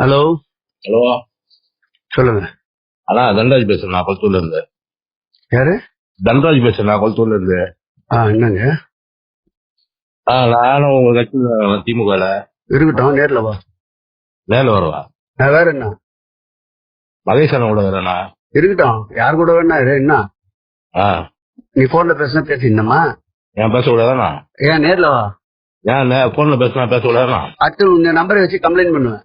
Hello? Hello. சொல்லுங்க. அண்ணா தன்ராஜ் பேசுறேன் நான் கொளத்தூர்ல இருந்து யாரு? தன்ராஜ் பேசுறேன் நான் கொளத்தூர்ல இருந்து ஆ என்னங்க? ஆ நானும் உங்க கட்சியில திமுகல இருக்கட்டும் நேர்ல வா. நேரில் வருவா? நான் வேற என்ன? மகேஷ் அண்ணன் கூட வரேண்ணா இருக்கட்டும் யார் கூட வேணா இரு, என்ன? ஆ. நீ போன்ல பேசினா பேசிடணுமா ஏன் பேசக்கூடாதாண்ணா ஏன் நேர்ல வா. ஏன் போன்ல பேசினா பேசக்கூடாதாண்ணா அடுத்து உங்க நம்பரை வச்சு கம்ப்ளைண்ட் பண்ணுவேன்.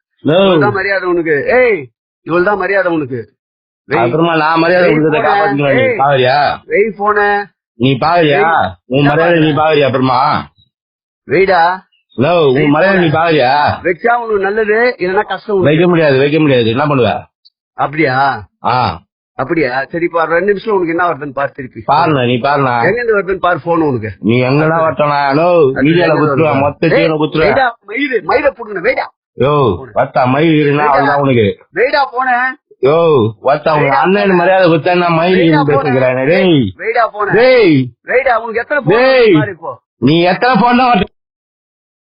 இவ்வளவுதான் மரியாதை உனக்கு. ஏய் இவ்வளவுதான் மரியாதை உனக்கு. அப்புறமா நான் மரியாதை நீ ஏய். பாவரியா வெய் போன. நீ பாவரியா உன் மரியாதை நீ பாவரியா அப்புறமா? வெயிடா ஹலோ உன் மரியாதை நீ பாவரியா வச்சா உனக்கு நல்லது இல்லைன்னா கஷ்டம். வைக்க முடியாது வைக்க முடியாது. என்ன பண்ணுவ? அப்படியா? ஆ. அப்படியா? சரி இப்ப ரெண்டு நிமிஷம் உனக்கு என்ன வருதுன்னு பாரு திருப்பி. பாருண்ணா நீ பாருண்ணா. எங்க இருந்து வருதுன்னு பாரு போன் உனக்கு. நீ எங்கடா வரட்டா ஹலோ மீடியால குத்துருவேன் மொத்த வெயிடா மயிறு மயிரை புடுங்க வெயிடா யோ வத்தா மயில் இருந்தா அவ்வளவுதான் உனக்கு. வெயிடா போனேன் யோ வத்தா உங்க அண்ணன் மரியாதை குத்தா மயில் பேசுகிறேன் டேய். டேய். உனக்கு எத்தனை டேய். நீ எத்தனை போன்